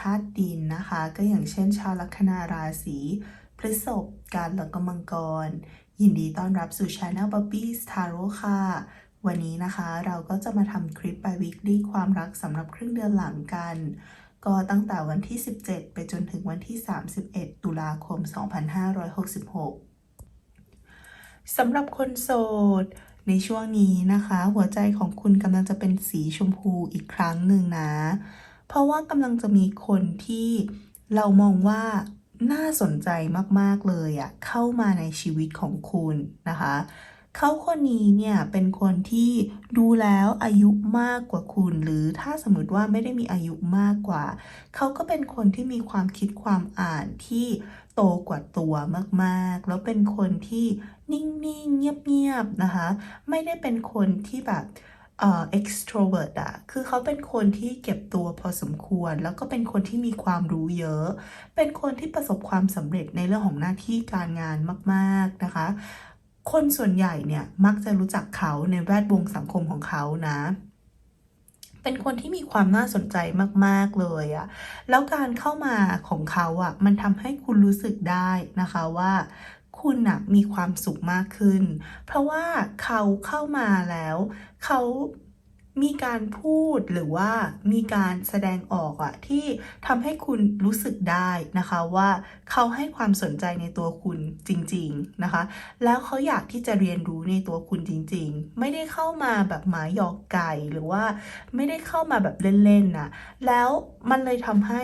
ธาตุดินนะคะ ก็อย่างเช่น ชาวลัคนาราศีพฤษภกันแล้วก็มังกร ยินดีต้อนรับสู่ช anel b o b b y s t a r o ค่ะ วันนี้นะคะเราก็จะมาทำคลิป by weekly ความรักสำหรับครึ่งเดือนหลังกัน ก็ตั้งแต่วันที่ 17 ไปจนถึงวันที่ 31 ตุลาคม 2566สำหรับคนโสดในช่วงนี้นะคะ หัวใจของคุณกำลังจะเป็นสีชมพูอีกครั้งหนึ่งนะ เพราะว่ากำลังจะมีคนที่เรามองว่าน่าสนใจมากๆเลยอะเข้ามาในชีวิตของคุณนะคะเขาคนนี้เนี่ยเป็นคนที่ดูแล้วอายุมากกว่าคุณ หรือถ้าสมมติว่าไม่ได้มีอายุมากกว่า เขาก็เป็นคนที่มีความคิดความอ่านที่โตกว่าตัวมากๆ แล้วเป็นคนที่นิ่งๆ เงียบๆนะคะ ไม่ได้เป็นคนที่แบบ เอ่อ extrovert อะคือเขาเป็นคนที่เก็บตัวพอสมควร แล้วก็เป็นคนที่มีความรู้เยอะ เป็นคนที่ประสบความสำเร็จในเรื่องของหน้าที่การงานมากๆนะคะ คนส่วนใหญ่เนี่ยมักจะรู้จักเขาในแวดวงสังคมของเขานะเป็นคนที่มีความน่าสนใจมาก ๆ เลยอะแล้วการเข้ามาของเขาอะมันทำให้คุณรู้สึกได้นะคะว่า คุณอะมีความสุขมากขึ้น เพราะว่าเขาเข้ามาแล้ว เขามีการพูดหรือว่ามีการแสดงออกอะที่ทำให้คุณรู้สึกได้นะคะว่าเขาให้ความสนใจในตัวคุณจริง ๆนะคะ แล้วเขาอยากที่จะเรียนรู้ในตัวคุณจริง ๆ ไม่ได้เข้ามาแบบหมาหยอกไก่หรือว่าไม่ได้เข้ามาแบบเล่นๆนะแล้วมันเลยทำให้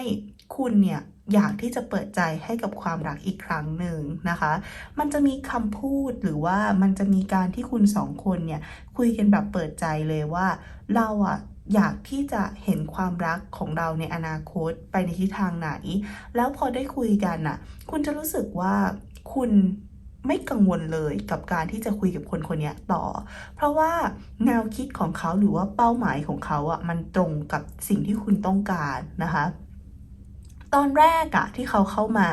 คุณเนี่ย อยากที่จะเปิดใจให้กับความรักอีกครั้งหนึ่งนะคะ มันจะมีคำพูดหรือว่ามันจะมีการที่คุณสองคนเนี่ยคุยกันแบบเปิดใจเลยว่าเราอะอยากที่จะเห็นความรักของเราในอนาคตไปในทิศทางไหน แล้วพอได้คุยกันน่ะ คุณจะรู้สึกว่าคุณไม่กังวลเลยกับการที่จะคุยกับคนคนนี้ต่อ เพราะว่าแนวคิดของเขาหรือว่าเป้าหมายของเขาอะ่ะมันตรงกับสิ่งที่คุณต้องการนะคะ ตอนแรกอะที่เขาเข้ามา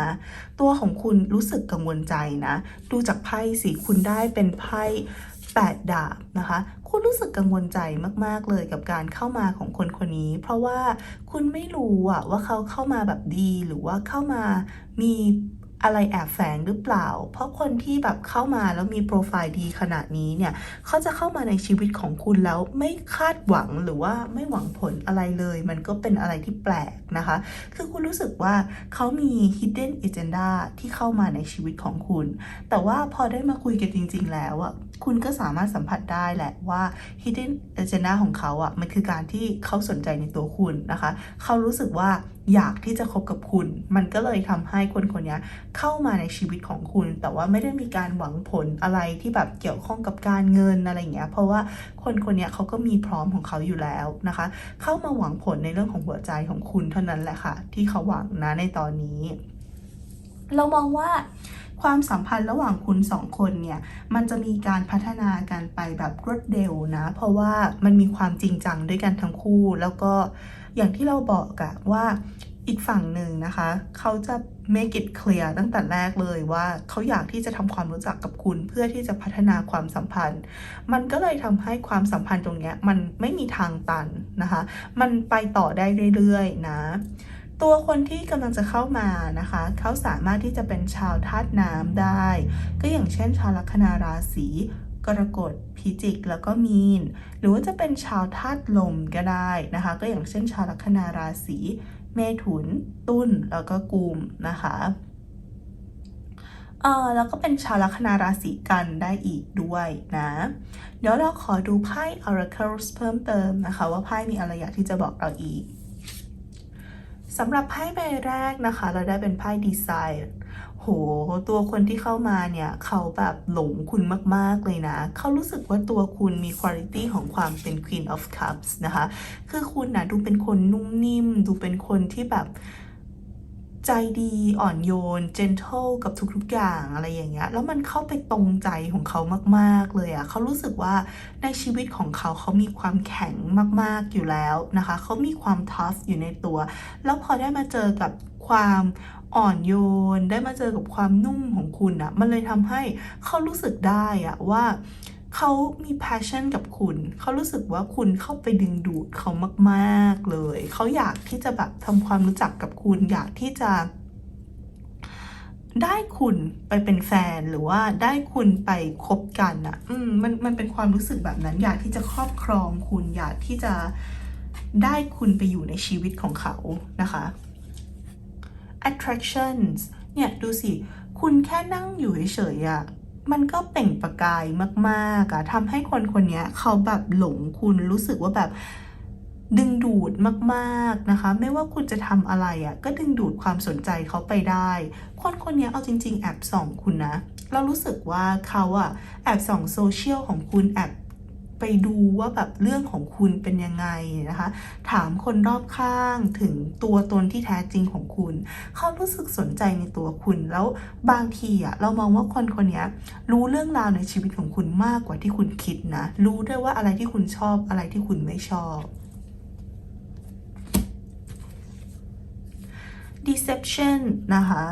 ตัวของคุณรู้สึกกังวลใจนะ ดูจากไพ่สิคุณได้เป็นไพ่แปดดาบนะคะ คุณรู้สึกกังวลใจมากๆเลยกับการเข้ามาของคนคนนี้ เพราะว่าคุณไม่รู้อะว่าเขาเข้ามาแบบดีหรือว่าเข้ามามี อะไรแอบแฝงหรือเปล่า เพราะคนที่แบบเข้ามาแล้วมีโปรไฟล์ดีขนาดนี้เนี่ย เขาจะเข้ามาในชีวิตของคุณแล้วไม่คาดหวังหรือว่าไม่หวังผลอะไรเลย มันก็เป็นอะไรที่แปลกนะคะ คือคุณรู้สึกว่าเขามี hidden agenda ที่เข้ามาในชีวิตของคุณ แต่ว่าพอได้มาคุยกันจริง ๆ แล้วอะคุณก็สามารถสัมผัสได้แหละว่า hidden agenda ของเขาอะมันคือการที่เขาสนใจในตัวคุณนะคะ เขารู้สึกว่า อยากที่จะคบกับคุณ มันก็เลยทำให้คนคนนี้เข้ามาในชีวิตของคุณ แต่ว่าไม่ได้มีการหวังผลอะไรที่แบบเกี่ยวข้องกับการเงินอะไรอย่างเงี้ย เพราะว่าคนคนนี้เขาก็มีพร้อมของเขาอยู่แล้วนะคะ เข้ามาหวังผลในเรื่องของหัวใจของคุณเท่านั้นแหละค่ะ ที่เขาหวังนะในตอนนี้ เรามองว่าความสัมพันธ์ระหว่างคุณสองคนเนี่ย มันจะมีการพัฒนากันไปแบบรวดเร็วนะ เพราะว่ามันมีความจริงจังด้วยกันทั้งคู่ แล้วก็ อย่างที่เราบอกอะว่าอีกฝั่งหนึ่งนะคะ เขาจะ make it clear ตั้งแต่แรกเลยว่าเขาอยากที่จะทำความรู้จักกับคุณเพื่อที่จะพัฒนาความสัมพันธ์ มันก็เลยทำให้ความสัมพันธ์ตรงเนี้ยมันไม่มีทางตันนะคะ มันไปต่อได้เรื่อยๆนะ ตัวคนที่กำลังจะเข้ามานะคะ เขาสามารถที่จะเป็นชาวธาตุน้ำได้ ก็อย่างเช่นชาวลัคนาราศี กรกฎพิจิกแล้วก็มีน หรือว่าจะเป็นชาวธาตุลมก็ได้นะคะ ก็อย่างเช่นชาวลัคนาราศีเมถุน ตุลแล้วก็กุมนะคะเออแล้วก็เป็นชาวลัคนาราศีกันได้อีกด้วยนะ เดี๋ยวเราขอดูไพ่ Oracles เพิ่มเติมนะคะ ว่าไพ่มีอะไรอยากที่จะบอกเราอีกสำหรับไพ่ใบแรกนะคะ เราได้เป็นไพ่ Desire โหตัวคนที่เข้ามาเนี่ยเขาแบบหลงคุณมาก ๆ เลยนะ เขารู้สึกว่าตัวคุณมีคุณภาพของความเป็น Queen of Cups นะคะ คือคุณนะดูเป็นคนนุ่มนิ่ม ดูเป็นคนที่แบบใจดีอ่อนโยน gentle กับทุกๆอย่างอะไรอย่างเงี้ย แล้วมันเข้าไปตรงใจของเขามากๆเลยอะ่ะเขารู้สึกว่าในชีวิตของเขาเขามีความแข็งมากๆอยู่แล้วนะคะ เขามีความ tough อยู่ในตัว แล้วพอได้มาเจอกับความ อ่อนโยน ได้มาเจอกับความนุ่มของคุณอะ่ะมันเลยทำให้เขารู้สึกได้อะว่าเขามี passion กับคุณ เขารู้สึกว่าคุณเข้าไปดึงดูดเขามาก ๆ เลย เขาอยากที่จะแบบทำความรู้จักกับคุณ อยากที่จะได้คุณไปเป็นแฟนหรือว่าได้คุณไปคบกันอะ่ะ อืมมันมันเป็นความรู้สึกแบบนั้น อยากที่จะครอบครองคุณ อยากที่จะได้คุณไปอยู่ในชีวิตของเขานะคะ attractions เนี่ยดูสิ คุณแค่นั่งอยู่เฉยๆอะมันก็เปล่งประกายมากๆอะทำให้คนคนนี้เขาแบบหลงคุณรู้สึกว่าแบบดึงดูดมากๆนะคะ ไม่ว่าคุณจะทำอะไรอะก็ดึงดูดความสนใจเขาไปได้ คนคนนี้เอาจริง ๆ แอบส่องคุณนะ เรารู้สึกว่าเขาอะแอบส่องโซเชียลของคุณแอบ ไปดูว่าแบบเรื่องของคุณเป็นยังไงนะคะ ถามคนรอบข้างถึงตัวตนที่แท้จริงของคุณ เขารู้สึกสนใจในตัวคุณ แล้วบางทีอะเรามองว่าคนคนนี้รู้เรื่องราวในชีวิตของคุณมากกว่าที่คุณคิดนะ รู้ด้วยว่าอะไรที่คุณชอบอะไรที่คุณไม่ชอบ deception นะคะ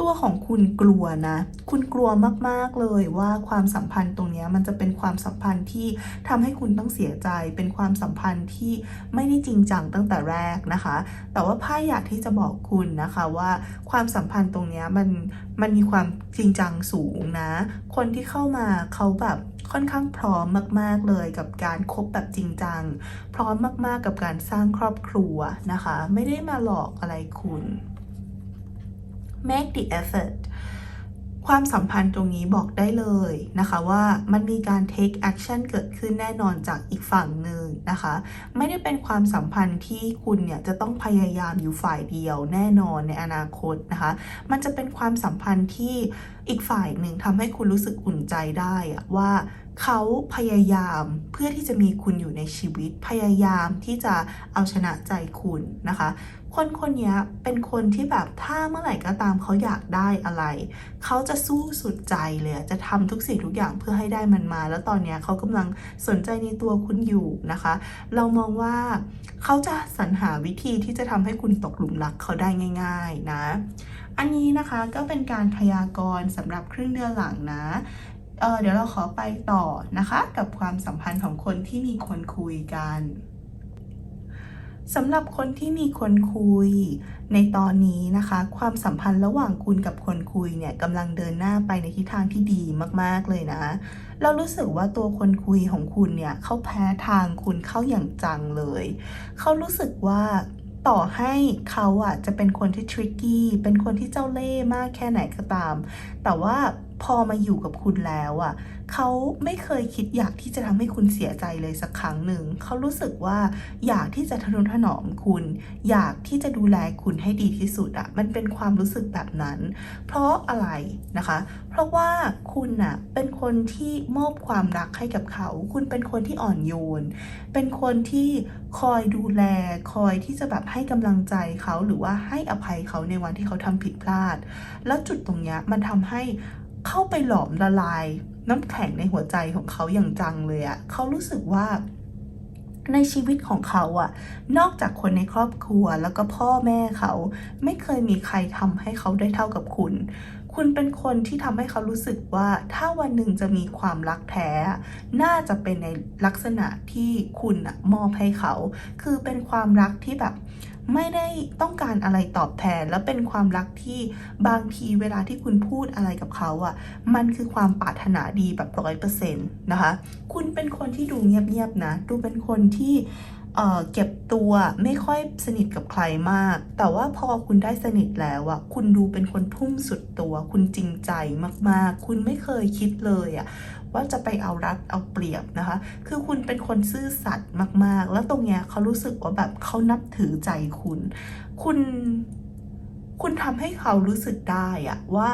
ตัวของคุณกลัวนะ คุณกลัวมากๆเลยว่าความสัมพันธ์ตรงนี้มันจะเป็นความสัมพันธ์ที่ทำให้คุณต้องเสียใจ เป็นความสัมพันธ์ที่ไม่ได้จริงจังตั้งแต่แรกนะคะ แต่ว่าไพ่อยากที่จะบอกคุณนะคะว่าความสัมพันธ์ตรงนี้มันมันมีความจริงจังสูงนะ คนที่เข้ามาเขาแบบค่อนข้างพร้อมมาก ๆเลยกับการคบแบบจริงจัง พร้อมมากๆกับการสร้างครอบครัวนะคะ ไม่ได้มาหลอกอะไรคุณ make the effort ความสัมพันธ์ตรงนี้บอกได้เลยนะคะว่ามันมีการ take action เกิดขึ้นแน่นอนจากอีกฝั่งหนึ่งนะคะ ไม่ได้เป็นความสัมพันธ์ที่คุณเนี่ยจะต้องพยายามอยู่ฝ่ายเดียวแน่นอนในอนาคตนะคะ มันจะเป็นความสัมพันธ์ที่อีกฝ่ายหนึ่งทำให้คุณรู้สึกอุ่นใจได้อะว่า เขาพยายามเพื่อที่จะมีคุณอยู่ในชีวิต พยายามที่จะเอาชนะใจคุณนะคะ คนคนนี้เป็นคนที่แบบถ้าเมื่อไหร่ก็ตามเขาอยากได้อะไร เขาจะสู้สุดใจเลยจะทำทุกสิ่งทุกอย่างเพื่อให้ได้มันมา แล้วตอนนี้เขากำลังสนใจในตัวคุณอยู่นะคะ เรามองว่าเขาจะสรรหาวิธีที่จะทำให้คุณตกหลุมรักเขาได้ง่าย ๆนะ อันนี้นะคะก็เป็นการพยากรณ์สำหรับครึ่งเดือนหลังนะ เเดี๋ยวเราขอไปต่อนะคะ กับความสัมพันธ์ของคนที่มีคนคุยกันสำหรับคนที่มีคนคุยในตอนนี้นะคะ ความสัมพันธ์ระหว่างคุณกับคนคุยเนี่ยกำลังเดินหน้าไปในทิศทางที่ดีมากๆเลยนะ เรารู้สึกว่าตัวคนคุยของคุณเนี่ยเขาแพ้ทางคุณเข้าอย่างจังเลย เขารู้สึกว่าต่อให้เขาอะจะเป็นคนที่ทริกกี้เป็นคนที่เจ้าเล่ห์มากแค่ไหนก็ตาม แต่ว่า พอมาอยู่กับคุณแล้วอะเขาไม่เคยคิดอยากที่จะทำให้คุณเสียใจเลยสักครั้งหนึ่ง เขารู้สึกว่าอยากที่จะทนุถนอมคุณ อยากที่จะดูแลคุณให้ดีที่สุดอะมันเป็นความรู้สึกแบบนั้น เพราะอะไรนะคะ เพราะว่าคุณน่ะเป็นคนที่มอบความรักให้กับเขา คุณเป็นคนที่อ่อนโยน เป็นคนที่คอยดูแล คอยที่จะแบบให้กำลังใจเขาหรือว่าให้อภัยเขาในวันที่เขาทำผิดพลาด แล้วจุดตรงเนี้ยมันทำให้ เข้าไปหลอมละลายน้ำแข็งในหัวใจของเขาอย่างจังเลยอะเขารู้สึกว่าในชีวิตของเขาอะนอกจากคนในครอบครัวแล้วก็พ่อแม่เขา ไม่เคยมีใครทำให้เขาได้เท่ากับคุณ คุณเป็นคนที่ทำให้เขารู้สึกว่า ถ้าวันหนึ่งจะมีความรักแท้ น่าจะเป็นในลักษณะที่คุณอะมอบให้เขา คือเป็นความรักที่แบบ ไม่ได้ต้องการอะไรตอบแทน แล้วเป็นความรักที่บางทีเวลาที่คุณพูดอะไรกับเขาอะ่ะ มันคือความปรารถนาดีแบบร้อยเปอร์เซ็นต์นะคะ คุณเป็นคนที่ดูเงียบๆนะ ดูเป็นคนที่ เก็บตัวไม่ค่อยสนิทกับใครมาก แต่ว่าพอคุณได้สนิทแล้วอะคุณดูเป็นคนทุ่มสุดตัว คุณจริงใจมากๆ คุณไม่เคยคิดเลยอะว่าจะไปเอารัดเอาเปรียบนะคะ คือคุณเป็นคนซื่อสัตย์มากๆ แล้วตรงเนี้ยเขารู้สึกว่าแบบเขานับถือใจคุณ คุณ คุณทำให้เขารู้สึกได้อะว่า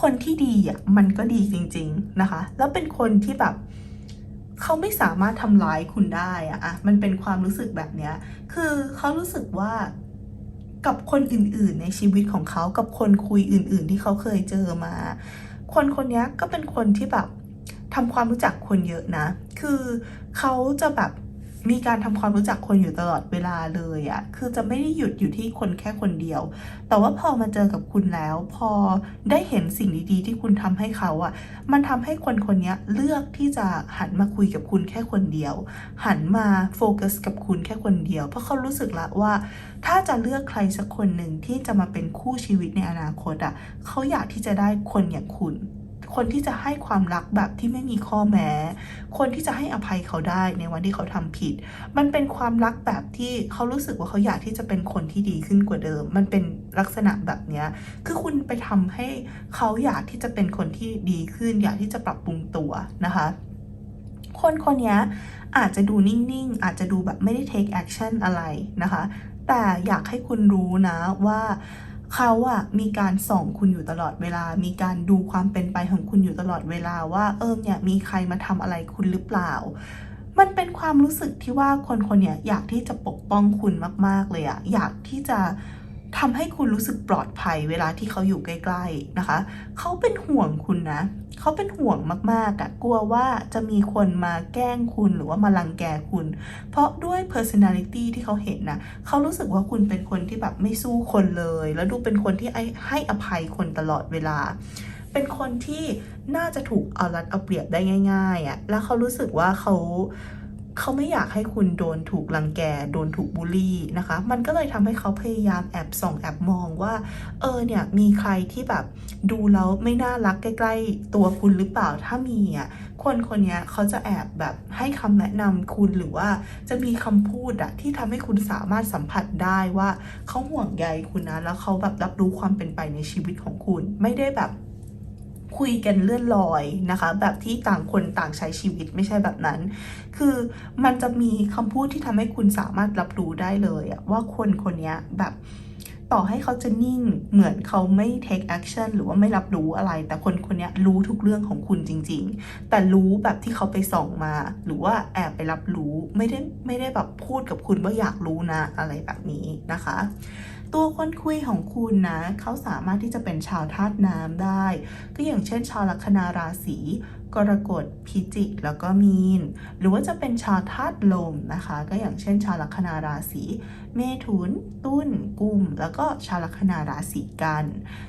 คนที่ดีอะมันก็ดีจริง ๆนะคะ แล้วเป็นคนที่แบบ เขาไม่สามารถทำร้ายคุณได้อะอะมันเป็นความรู้สึกแบบเนี้ย คือเขารู้สึกว่ากับคนอื่นๆ ในชีวิตของเขากับคนคุยอื่น ๆ ที่เขาเคยเจอมา คนคนนี้ก็เป็นคนที่แบบทำความรู้จักคนเยอะนะ คือเขาจะแบบ มีการทำความรู้จักคนอยู่ตลอดเวลาเลยอะคือจะไม่ได้หยุดอยู่ที่คนแค่คนเดียว แต่ว่าพอมาเจอกับคุณแล้ว พอได้เห็นสิ่งดีๆ ที่คุณทำให้เขาอะมันทำให้คนคนนี้เลือกที่จะหันมาคุยกับคุณแค่คนเดียว หันมาโฟกัสกับคุณแค่คนเดียว เพราะเขารู้สึกละว่า ถ้าจะเลือกใครสักคนหนึ่งที่จะมาเป็นคู่ชีวิตในอนาคตอะเขาอยากที่จะได้คนอย่างคุณ คนที่จะให้ความรักแบบที่ไม่มีข้อแม้ คนที่จะให้อภัยเขาได้ในวันที่เขาทำผิด มันเป็นความรักแบบที่เขารู้สึกว่าเขาอยากที่จะเป็นคนที่ดีขึ้นกว่าเดิม มันเป็นลักษณะแบบเนี้ยคือคุณไปทำให้เขาอยากที่จะเป็นคนที่ดีขึ้น อยากที่จะปรับปรุงตัวนะคะคนคนนี้อาจจะดูนิ่งๆ อาจจะดูแบบไม่ได้ take action อะไรนะคะ แต่อยากให้คุณรู้นะว่า เขาอะมีการส่องคุณอยู่ตลอดเวลา มีการดูความเป็นไปของคุณอยู่ตลอดเวลาว่าเออเนี่ยมีใครมาทำอะไรคุณหรือเปล่า มันเป็นความรู้สึกที่ว่าคนคนเนี้ยอยากที่จะปกป้องคุณมากๆเลยอะอยากที่จะ ทำให้คุณรู้สึกปลอดภัยเวลาที่เขาอยู่ใกล้ๆนะคะ เขาเป็นห่วงคุณนะ เขาเป็นห่วงมากๆอะกลัวว่าจะมีคนมาแกล้งคุณหรือว่ามาลังแกคุณ เพราะด้วย personality ที่เขาเห็นนะเขารู้สึกว่าคุณเป็นคนที่แบบไม่สู้คนเลย แล้วดูเป็นคนที่ให้ให้อภัยคนตลอดเวลา เป็นคนที่น่าจะถูกเอารัดเอาเปรียบได้ง่ายๆอะ่ะแล้วเขารู้สึกว่าเขา เขาไม่อยากให้คุณโดนถูกรังแก โดนถูกบูลลี่นะคะ มันก็เลยทำให้เขาพยายามแอบส่องแอบมองว่า เออเนี่ยมีใครที่แบบดูแล้วไม่น่ารักใกล้ ๆ ตัวคุณหรือเปล่า ถ้ามีอะ คนคนนี้เขาจะแอบแบบให้คำแนะนำคุณหรือว่าจะมีคำพูดอะที่ทำให้คุณสามารถสัมผัสได้ว่าเขาห่วงใยคุณนะ แล้วเขาแบบรับรู้ความเป็นไปในชีวิตของคุณ ไม่ได้แบบ คุยกันเลื่อนลอยนะคะ แบบที่ต่างคนต่างใช้ชีวิตไม่ใช่แบบนั้น คือมันจะมีคำพูดที่ทำให้คุณสามารถรับรู้ได้เลยว่าคนคนนี้แบบต่อให้เขาจะนิ่งเหมือนเขาไม่ take action หรือว่าไม่รับรู้อะไร แต่คนคนนี้รู้ทุกเรื่องของคุณจริง ๆ แต่รู้แบบที่เขาไปส่องมา หรือว่าแอบไปรับรู้ไม่ได้ไม่ได้แบบพูดกับคุณว่าอยากรู้นะอะไรแบบนี้นะคะ ตัวคนคุยของคุณนะ เขาสามารถที่จะเป็นชาวธาตุน้ำได้ ก็อย่างเช่น ชาวลัคนาราศีกรกฎพิจิกแล้วก็มีน หรือว่าจะเป็นชาวธาตุลมนะคะ ก็อย่างเช่น ชาวลัคนาราศีเมถุน ตุ้นกุม แล้วก็ชาวลัคนาราศีกัน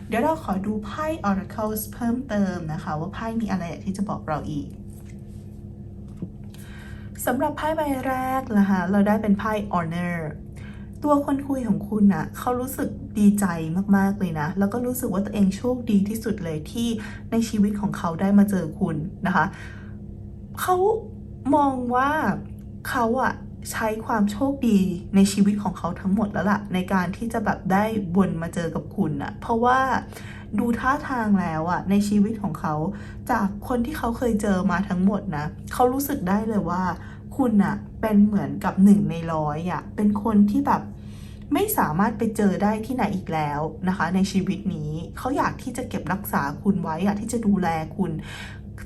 เดี๋ยวเราขอดูไพ่ Oracles เพิ่มเติมนะคะ ว่าไพ่มีอะไรที่จะบอกเราอีกสำหรับไพ่ใบแรกนะคะเราได้เป็นไพ่ Honor ตัวคนคุยของคุณนะเขารู้สึกดีใจมากๆเลยนะ แล้วก็รู้สึกว่าตัวเองโชคดีที่สุดเลยที่ในชีวิตของเขาได้มาเจอคุณนะคะเขามองว่าเขาอะใช้ความโชคดีในชีวิตของเขาทั้งหมดแล้วล่ะ ในการที่จะแบบได้วนมาเจอกับคุณอะเพราะว่าดูท่าทางแล้วอะในชีวิตของเขาจากคนที่เขาเคยเจอมาทั้งหมดนะเขารู้สึกได้เลยว่า คุณอะเป็นเหมือนกับหนึ่งในร้อยอะเป็นคนที่แบบ ไม่สามารถไปเจอได้ที่ไหนอีกแล้วนะคะ ในชีวิตนี้เขาอยากที่จะเก็บรักษาคุณไว้อยากที่จะดูแลคุณ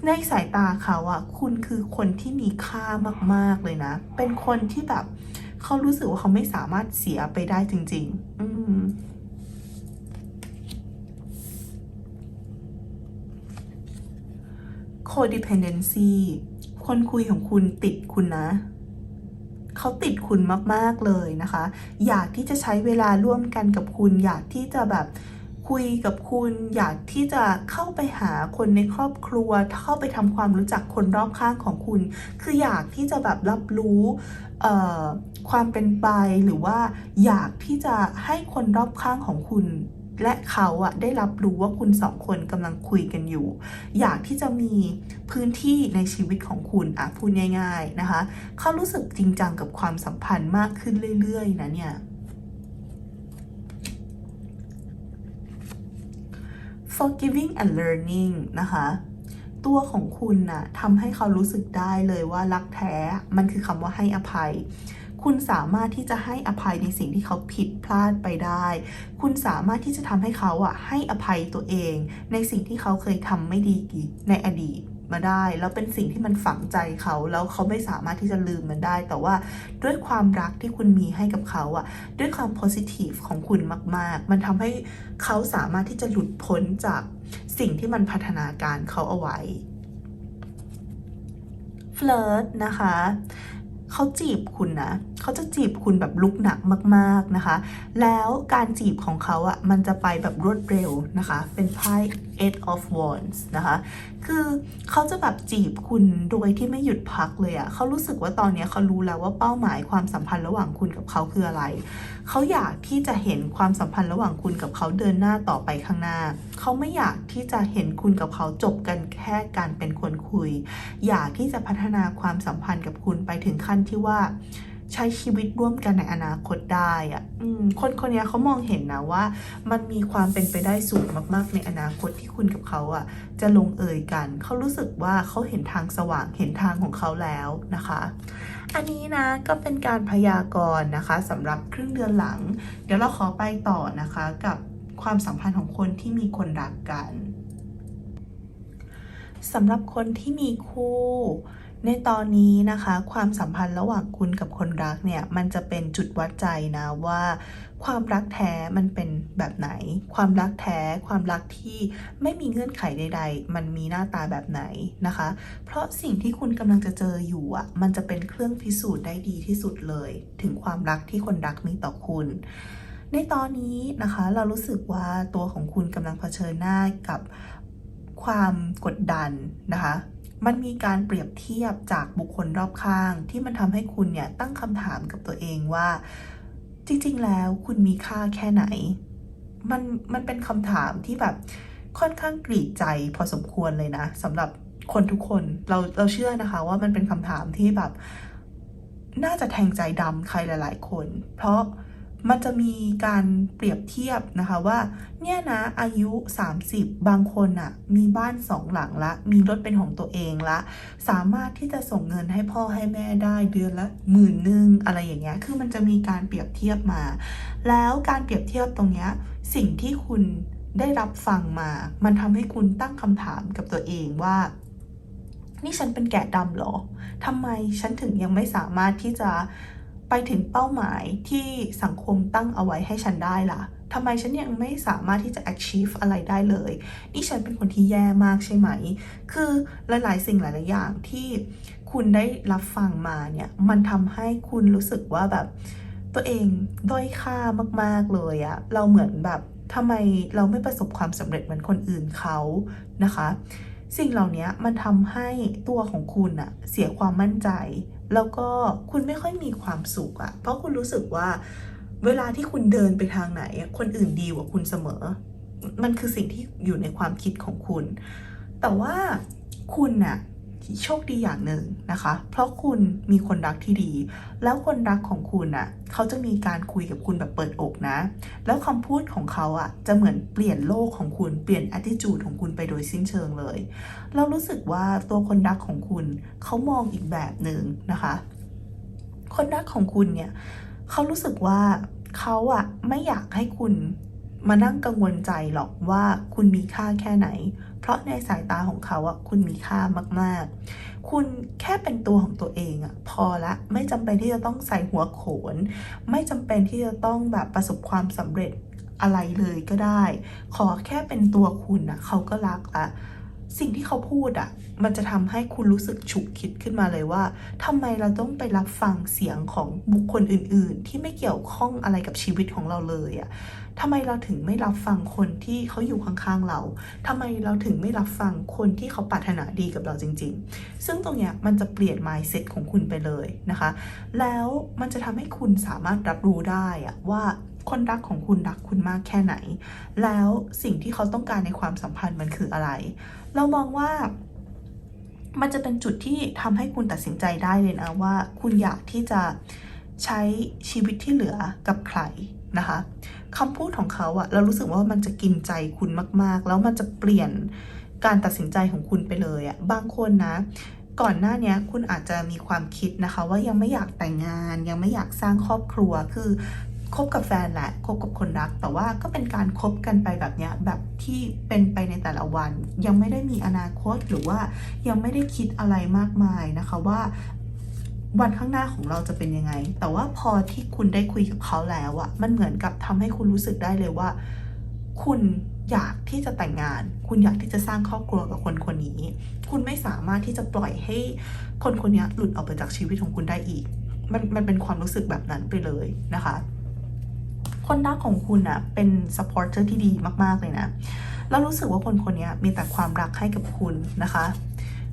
ในสายตาเขาอะคุณคือคนที่มีค่ามากๆเลยนะ เป็นคนที่แบบเขารู้สึกว่าเขาไม่สามารถเสียไปได้จริง ๆ อืม codependency คนคุยของคุณติดคุณนะ เขาติดคุณมากๆเลยนะคะ อยากที่จะใช้เวลาร่วมกันกับคุณ อยากที่จะแบบคุยกับคุณ อยากที่จะเข้าไปหาคนในครอบครัว เข้าไปทำความรู้จักคนรอบข้างของคุณ คืออยากที่จะแบบรับรู้ความเป็นไปหรือว่าอยากที่จะให้คนรอบข้างของคุณ และเขาอะได้รับรู้ว่าคุณสองคนกำลังคุยกันอยู่ อยากที่จะมีพื้นที่ในชีวิตของคุณอะพูดง่าย ๆนะคะ เขารู้สึกจริงจังกับความสัมพันธ์มากขึ้นเรื่อยๆนะเนี่ย forgiving and learning นะคะตัวของคุณน่ะทำให้เขารู้สึกได้เลยว่ารักแท้มันคือคำว่าให้อภัย คุณสามารถที่จะให้อภัยในสิ่งที่เขาผิดพลาดไปได้ คุณสามารถที่จะทำให้เขาอะให้อภัยตัวเอง ในสิ่งที่เขาเคยทำไม่ดีในอดีตมาได้ แล้วเป็นสิ่งที่มันฝังใจเขาแล้วเขาไม่สามารถที่จะลืมมันได้ แต่ว่าด้วยความรักที่คุณมีให้กับเขาอะด้วยความ positive ของคุณมาก ๆ มันทำให้เขาสามารถที่จะหลุดพ้นจากสิ่งที่มันพัฒนาการเขาเอาไว้ flirt นะคะ เขาจีบคุณนะ เขาจะจีบคุณแบบลุกหนักมาก ๆนะคะ แล้วการจีบของเขาอะ่ะมันจะไปแบบรวดเร็วนะคะ เป็นไพ่ eight of wands นะคะ คือเขาจะแบบจีบคุณโดยที่ไม่หยุดพักเลยอะ่ะเขารู้สึกว่าตอนนี้เขารู้แล้วว่าเป้าหมายความสัมพันธ์ระหว่างคุณกับเขาคืออะไร เขาอยากที่จะเห็นความสัมพันธ์ระหว่างคุณกับเขาเดินหน้าต่อไปข้างหน้า เขาไม่อยากที่จะเห็นคุณกับเขาจบกันแค่การเป็นคนคุย อยากที่จะพัฒนาความสัมพันธ์กับคุณไปถึงขั้นที่ว่า ใช้ชีวิตร่วมกันในอนาคตได้อะอืมคนคนนี้เขามองเห็นนะว่า มันมีความเป็นไปได้สูงมากๆ ในอนาคตที่คุณกับเขาอะจะลงเอยกัน เขารู้สึกว่าเขาเห็นทางสว่างเห็นทางของเขาแล้วนะคะ อันนี้นะก็เป็นการพยากรณ์นะคะสำหรับครึ่งเดือนหลัง เดี๋ยวเราขอไปต่อนะคะกับความสัมพันธ์ของคนที่มีคนรักกันสำหรับคนที่มีคู่ ในตอนนี้นะคะ ความสัมพันธ์ระหว่างคุณกับคนรักเนี่ย มันจะเป็นจุดวัดใจนะว่า ความรักแท้มันเป็นแบบไหน ความรักแท้ ความรักที่ไม่มีเงื่อนไขใด ๆ มันมีหน้าตาแบบไหนนะคะ เพราะสิ่งที่คุณกำลังจะเจออยู่อะมันจะเป็นเครื่องพิสูจน์ได้ดีที่สุดเลย ถึงความรักที่คนรักมีต่อคุณในตอนนี้นะคะเรารู้สึกว่าตัวของคุณกำลังเผชิญหน้ากับความกดดันนะคะ มันมีการเปรียบเทียบจากบุคคลรอบข้าง ที่มันทำให้คุณเนี่ยตั้งคำถามกับตัวเองว่า จริง ๆ แล้วคุณมีค่าแค่ไหน มันมันเป็นคำถามที่แบบค่อนข้างกรีดใจพอสมควรเลยนะสำหรับคนทุกคนเราเราเชื่อนะคะว่ามันเป็นคำถามที่แบบ น่าจะแทงใจดำใครหลาย ๆ คน เพราะ มันจะมีการเปรียบเทียบนะคะว่า เนี่ยนะอายุ 30 บางคนอะมีบ้านสองหลังละ มีรถเป็นของตัวเองละ สามารถที่จะส่งเงินให้พ่อให้แม่ได้เดือนละหมื่นหนึ่งอะไรอย่างเงี้ยคือมันจะมีการเปรียบเทียบมา แล้วการเปรียบเทียบตรงเนี้ยสิ่งที่คุณได้รับฟังมา มันทำให้คุณตั้งคำถามกับตัวเองว่า นี่ฉันเป็นแกะดำเหรอทำไมฉันถึงยังไม่สามารถที่จะ ไปถึงเป้าหมายที่สังคมตั้งเอาไว้ให้ฉันได้ล่ะทำไมฉันยังไม่สามารถที่จะ achieve อะไรได้เลย นี่ฉันเป็นคนที่แย่มากใช่ไหม คือหลายๆ สิ่งหลายๆ อย่างที่คุณได้รับฟังมาเนี่ย มันทำให้คุณรู้สึกว่าแบบ ตัวเองด้อยค่ามากๆเลยอะเราเหมือนแบบทำไมเราไม่ประสบความสำเร็จเหมือนคนอื่นเขานะคะ สิ่งเหล่านี้มันทำให้ตัวของคุณอะเสียความมั่นใจ แล้วก็คุณไม่ค่อยมีความสุขอะเพราะคุณรู้สึกว่าเวลาที่คุณเดินไปทางไหน คนอื่นดีกว่าคุณเสมอ มันคือสิ่งที่อยู่ในความคิดของคุณ แต่ว่าคุณอะ โชคดีอย่างหนึ่งนะคะ เพราะคุณมีคนรักที่ดี แล้วคนรักของคุณน่ะ เขาจะมีการคุยกับคุณแบบเปิดอกนะ แล้วคำพูดของเขาอะ จะเหมือนเปลี่ยนโลกของคุณ เปลี่ยน attitude ของคุณไปโดยสิ้นเชิงเลย เรารู้สึกว่าตัวคนรักของคุณ เขามองอีกแบบหนึ่งนะคะ คนรักของคุณเนี่ย เขารู้สึกว่าเขาอะไม่อยากให้คุณมานั่งกังวลใจหรอกว่าคุณมีค่าแค่ไหน เพราะในสายตาของเขาอะคุณมีค่ามาก ๆ คุณแค่เป็นตัวของตัวเองอะพอละไม่จำเป็นที่จะต้องใส่หัวโขน ไม่จำเป็นที่จะต้องแบบประสบความสำเร็จอะไรเลยก็ได้ ขอแค่เป็นตัวคุณอะเขาก็รักละ สิ่งที่เขาพูดอะมันจะทำให้คุณรู้สึกฉุกคิดขึ้นมาเลยว่าทำไมเราต้องไปรับฟังเสียงของบุคคลอื่น ๆ ที่ไม่เกี่ยวข้องอะไรกับชีวิตของเราเลยอะทำไมเราถึงไม่รับฟังคนที่เขาอยู่ข้างๆเราทำไมเราถึงไม่รับฟังคนที่เขาปรารถนาดีกับเราจริง ๆ ซึ่งตรงเนี้ยมันจะเปลี่ยน mindset ของคุณไปเลยนะคะ แล้วมันจะทำให้คุณสามารถรับรู้ได้อะว่า คนรักของคุณรักคุณมากแค่ไหน แล้วสิ่งที่เขาต้องการในความสัมพันธ์มันคืออะไร เรามองว่ามันจะเป็นจุดที่ทำให้คุณตัดสินใจได้เลยนะว่า คุณอยากที่จะใช้ชีวิตที่เหลือกับใครนะคะคำพูดของเขาอะเรารู้สึกว่ามันจะกินใจคุณมาก ๆ แล้วมันจะเปลี่ยนการตัดสินใจของคุณไปเลยอะบางคนนะ ก่อนหน้านี้คุณอาจจะมีความคิดนะคะ ว่ายังไม่อยากแต่งงาน ยังไม่อยากสร้างครอบครัว คือ คบกับแฟนแหละคบกับคนรัก แต่ว่าก็เป็นการคบกันไปแบบเนี้ยแบบที่เป็นไปในแต่ละวัน ยังไม่ได้มีอนาคตหรือว่ายังไม่ได้คิดอะไรมากมายนะคะว่าวันข้างหน้าของเราจะเป็นยังไง แต่ว่าพอที่คุณได้คุยกับเขาแล้วอะมันเหมือนกับทำให้คุณรู้สึกได้เลยว่า คุณอยากที่จะแต่งงาน คุณอยากที่จะสร้างครอบครัวกับคนคนนี้ คุณไม่สามารถที่จะปล่อยให้คนคนนี้หลุดออกไปจากชีวิตของคุณได้อีก มันมันเป็นความรู้สึกแบบนั้นไปเลยนะคะ คนรักของคุณอะเป็น supporter ที่ดีมากๆเลยนะแล้วรู้สึกว่าคนคนนี้มีแต่ความรักให้กับคุณนะคะ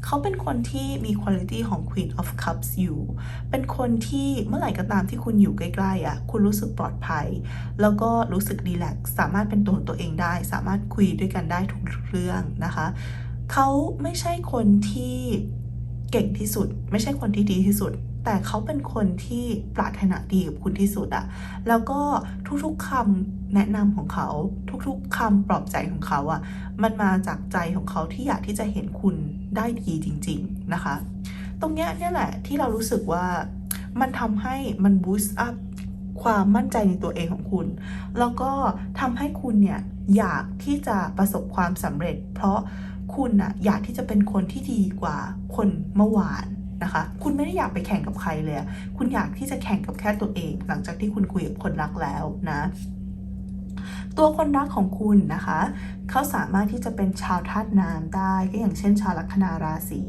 เขาเป็นคนที่มีคุณ i t y ของ Queen of Cups อยู่ เป็นคนที่เมื่อไหร่ก็ตามที่คุณอยู่ใกล้ๆอะ คุณรู้สึกปลอดภัย แล้วก็รู้สึกดีแลกสามารถเป็นตัวของตัวเองได้ สามารถคุยด้วยกันได้ทุกเรื่องนะคะ เขาไม่ใช่คนที่เก่งที่สุด ไม่ใช่คนที่ดีที่สุด แต่เขาเป็นคนที่ปรารถนาดีกับคุณที่สุดอะแล้วก็ทุกๆคำแนะนำของเขา ทุกๆคำปลอบใจของเขาอะมันมาจากใจของเขาที่อยากที่จะเห็นคุณได้ดีจริง ๆนะคะ ตรงเนี้ยเนี่ยแหละที่เรารู้สึกว่ามันทำให้มันบูสต์อัพความมั่นใจในตัวเองของคุณ แล้วก็ทำให้คุณเนี่ยอยากที่จะประสบความสำเร็จ เพราะคุณอะอยากที่จะเป็นคนที่ดีกว่าคนเมื่อวาน นะคะ คุณไม่ได้อยากไปแข่งกับใครเลย คุณอยากที่จะแข่งกับแค่ตัวเอง หลังจากที่คุณคุยกับคนรักแล้วนะ ตัวคนรักของคุณนะคะ เขาสามารถที่จะเป็นชาวธาตุน้ำได้ ก็อย่างเช่น ชาวลัคนาราศี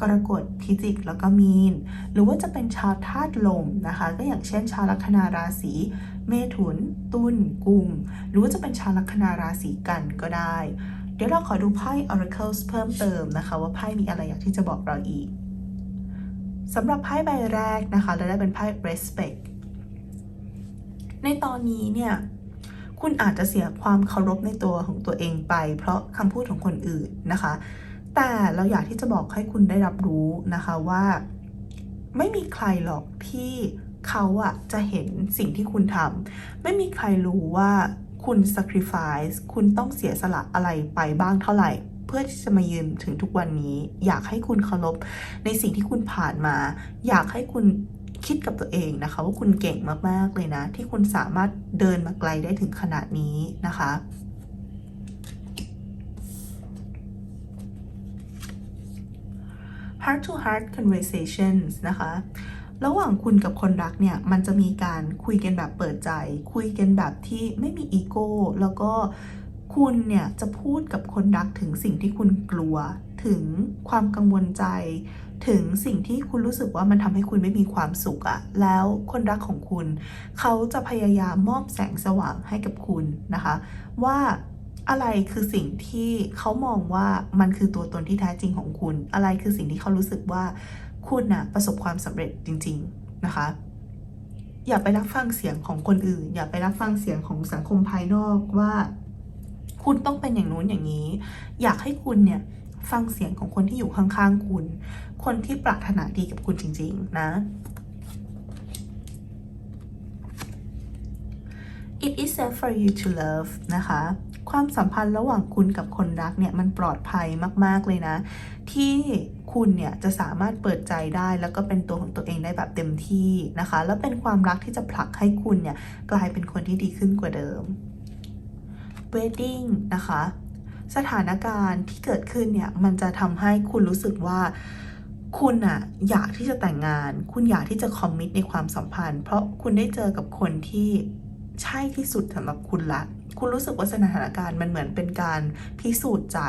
กรกฎพิจิกแล้วก็มีน หรือว่าจะเป็นชาวธาตุลมนะคะ ก็อย่างเช่น ชาวลัคนาราศีเมถุน ตุลกุม หรือว่าจะเป็นชาวลัคนาราศีกันก็ได้ เดี๋ยวเราขอดูไพ่ Oracles เพิ่มเติมนะคะ ว่าไพ่มีอะไรอยากที่จะบอกเราอีก สำหรับไพ่ใบแรกนะคะเราได้เป็นไพ่ Respect ในตอนนี้เนี่ยคุณอาจจะเสียความเคารพในตัวของตัวเองไป เพราะคำพูดของคนอื่นนะคะ แต่เราอยากที่จะบอกให้คุณได้รับรู้นะคะว่าไม่มีใครหรอกที่เขาอะจะเห็นสิ่งที่คุณทำไม่มีใครรู้ว่าคุณ sacrifice คุณต้องเสียสละอะไรไปบ้างเท่าไหร่ พื่อที่จะมายืนถึงทุกวันนี้ อยากให้คุณเคารพในสิ่งที่คุณผ่านมา อยากให้คุณคิดกับตัวเองนะคะ ว่าคุณเก่งมากๆเลยนะ ที่คุณสามารถเดินมาไกลได้ถึงขนาดนี้นะคะ heart to heart conversations นะคะ ระหว่างคุณกับคนรักเนี่ย มันจะมีการคุยกันแบบเปิดใจ คุยกันแบบที่ไม่มีอีโก้ แล้วก็ คุณเนี่ยจะพูดกับคนรักถึงสิ่งที่คุณกลัว ถึงความกังวลใจ ถึงสิ่งที่คุณรู้สึกว่ามันทำให้คุณไม่มีความสุขอะแล้วคนรักของคุณ เขาจะพยายามมอบแสงสว่างให้กับคุณนะคะ ว่าอะไรคือสิ่งที่เขามองว่ามันคือตัวตนที่แท้จริงของคุณ อะไรคือสิ่งที่เขารู้สึกว่าคุณน่ะประสบความสำเร็จจริง ๆนะคะ อย่าไปรับฟังเสียงของคนอื่น อย่าไปรับฟังเสียงของสังคมภายนอกว่า คุณต้องเป็นอย่างนู้นอย่างนี้ อยากให้คุณเนี่ยฟังเสียงของคนที่อยู่ข้างๆคุณ คนที่ปรารถนาดีกับคุณจริง ๆ นะ It is safe for you to love นะคะ ความสัมพันธ์ระหว่างคุณกับคนรักเนี่ยมันปลอดภัยมาก ๆ เลยนะ ที่คุณเนี่ยจะสามารถเปิดใจได้แล้วก็เป็นตัวของตัวเองได้แบบเต็มที่นะคะ แล้วเป็นความรักที่จะผลักให้คุณเนี่ยกลายเป็นคนที่ดีขึ้นกว่าเดิม wedding นะคะ สถานการณ์ที่เกิดขึ้นเนี่ย มันจะทำให้คุณรู้สึกว่าคุณอะอยากที่จะแต่งงาน คุณอยากที่จะคอมมิตในความสัมพันธ์ เพราะคุณได้เจอกับคนที่ใช่ที่สุดสำหรับคุณละ คุณรู้สึกว่าสถานการณ์มันเหมือนเป็นการพิสูจน์ใจ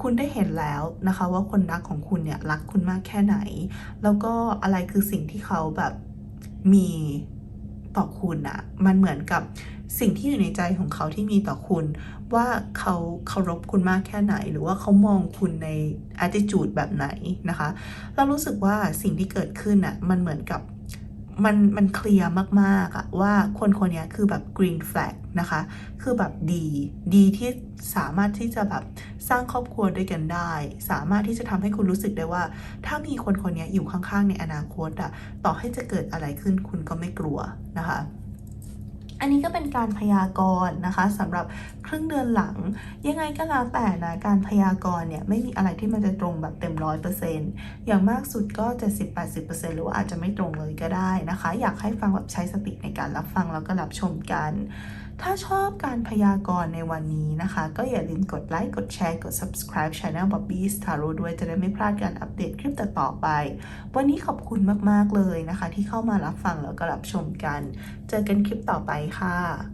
คุณได้เห็นแล้วนะคะว่าคนรักของคุณเนี่ยรักคุณมากแค่ไหน แล้วก็อะไรคือสิ่งที่เขาแบบมีต่อคุณอะมันเหมือนกับ สิ่งที่อยู่ในใจของเขาที่มีต่อคุณ ว่าเขาเคารพคุณมากแค่ไหน หรือว่าเขามองคุณใน attitude แบบไหนนะคะ เรารู้สึกว่าสิ่งที่เกิดขึ้นอะมันเหมือนกับมันมันเคลียร์มากๆอะว่าคนคนนี้คือแบบ green flag นะคะ คือแบบดีดีที่สามารถที่จะแบบสร้างครอบครัวด้วยกันได้ สามารถที่จะทำให้คุณรู้สึกได้ว่า ถ้ามีคนคนนี้อยู่ข้างๆในอนาคตอะต่อให้จะเกิดอะไรขึ้นคุณก็ไม่กลัวนะคะ อันนี้ก็เป็นการพยากรณ์นะคะสำหรับครึ่งเดือนหลัง ยังไงก็แล้วแต่นะการพยากรณ์เนี่ยไม่มีอะไรที่มันจะตรงแบบเต็มร้อยเปอร์เซ็นต์อย่างมากสุดก็จะ10 80หรือว่าอาจจะไม่ตรงเลยก็ได้นะคะ อยากให้ฟังแบบใช้สติในการรับฟังแล้วก็รับชมกัน ถ้าชอบการพยากรณ์ในวันนี้นะคะ ก็อย่าลืมกดไลค์ กดแชร์ กด subscribe channel Bobby's Tarot ด้วยจะได้ไม่พลาดการอัปเดตคลิปต่อๆไป วันนี้ขอบคุณมากๆเลยนะคะ ที่เข้ามารับฟังแล้วก็รับชมกัน เจอกันคลิปต่อไปค่ะ